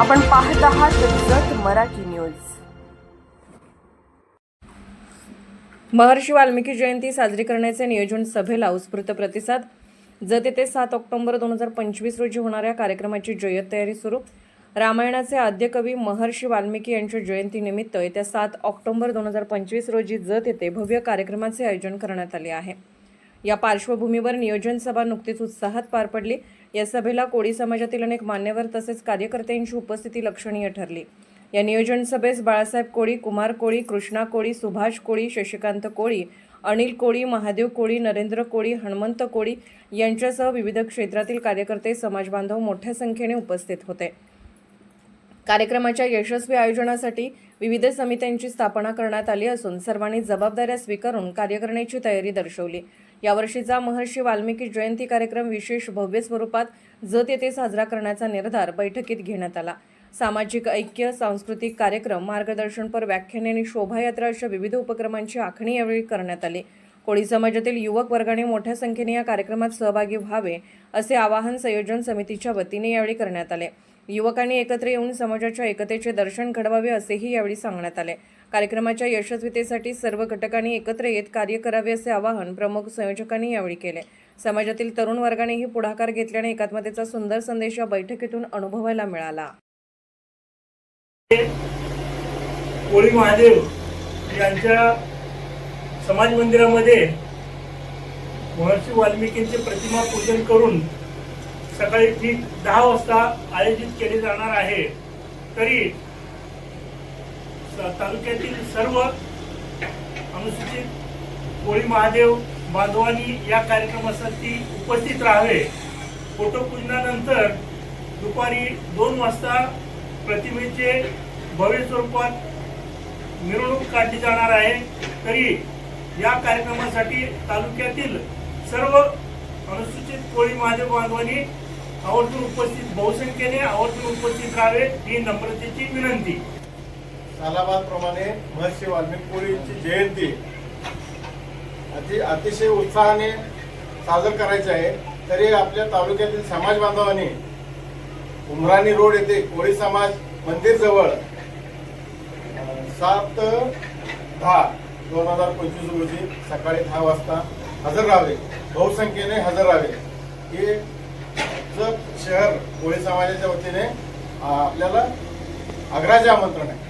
आपण पाहत आहात जत मराठी न्यूज. महर्षी वाल्मिकी जयंती साजरी करण्याचे नियोजन सभेला उत्स्फूर्त प्रतिसाद. जत येथे सात ऑक्टोबर दोन हजार पंचवीस रोजी होणाऱ्या कार्यक्रमाची जय्यत तयारी सुरू. रामायणाचे आद्य कवी महर्षी वाल्मिकी यांच्या जयंतीनिमित्त येत्या सात ऑक्टोबर दोन हजार पंचवीस रोजी जत येथे भव्य कार्यक्रमाचे आयोजन करण्यात आले आहे. या पार्श्वभूमीवर नियोजन सभा नुकतीच उत्साहात पार पडली. या सभेला कोळी समाजातील अनेक मान्यवर तसेच कार्यकर्त्यांची उपस्थिती लक्षणीय ठरली. या नियोजन सभेस बाळासाहेब कोळी कुमार कोळी कृष्णा कोळी सुभाष कोळी शशिकांत कोळी अनिल कोळी महादेव कोळी नरेंद्र कोळी हनुमंत कोळी यांच्यासह विविध क्षेत्रातील कार्यकर्ते समाजबांधव मोठ्या संख्येने उपस्थित होते. कार्यक्रमाच्या यशस्वी आयोजनासाठी विविध समित्यांची स्थापना करण्यात आली असून सर्वांनी जबाबदाऱ्या स्वीकारून कार्य करण्याची तयारी दर्शवली. यावर्षीचा महर्षी वाल्मिकी जयंती कार्यक्रम विशेष भव्य स्वरूपात जत येथे साजरा करण्याचा निर्धार बैठकीत घेण्यात आला. सामाजिक ऐक्य सांस्कृतिक कार्यक्रम मार्गदर्शनपर व्याख्याने आणि शोभायात्रा अशा विविध उपक्रमांची आखणी यावेळी करण्यात आली. कोळी समाजातील युवक वर्गाने मोठ्या संख्येने या कार्यक्रमात सहभागी व्हावे असे आवाहन संयोजन समितीच्या वतीने यावेळी करण्यात आले. युवकांनी एकत्र येऊन समाजाच्या एकतेचे दर्शन घडवावे असेही यावेळी सांगण्यात आले. कार्यक्रमाच्या यशस्वीतेसाठी सर्व घटकांनी एकत्र येत कार्य करावे असे आवाहन प्रमुख संयोजकांनी यावेळी केले. समाजातील तरुण वर्गानेही पुढाकार घेतल्याने एकात्मतेचा सुंदर संदेश या बैठकीतून अनुभवायला मिळाला. कोळी महादेव यांच्या समाज मंदिरामध्ये महर्षी वाल्मिकींचे प्रतिमा पूजन करून सकाळी ठीक दहा वाजता आयोजित केले जाणार आहे. तरी तालुक्यातील सर्व अनुसूचित कोळी महादेव बांधवांनी या कार्यक्रमासाठी उपस्थित राहावे. फोटोपूजनानंतर दुपारी दोन वाजता प्रतिमेचे भव्य स्वरूपात मिरवणूक काढली जाणार आहे. तरी या कार्यक्रमासाठी तालुक्यातील सर्व अनुसूचित कोळी महादेव बांधवांनी आवर्जून उपस्थित बहुसंख्येने आवर्जून उपस्थित राहावे ही नम्रतेची विनंती. सालाबादप्रमाणे महर्षी वाल्मिकपुरीची जयंती अति अतिशय उत्साहाने साजर करायची आहे. तरी आपल्या तालुक्यातील समाज बांधवांनी उमराणी रोड येथे कोळी समाज मंदिर जवळ सात दहा दोन हजार पंचवीस रोजी सकाळी दहा वाजता हजर राहावे. बहुसंख्येने हजर राहावे. हे जत शहर कोळी समाजाच्या वतीने आपल्याला आग्रहाचे आमंत्रण आहे.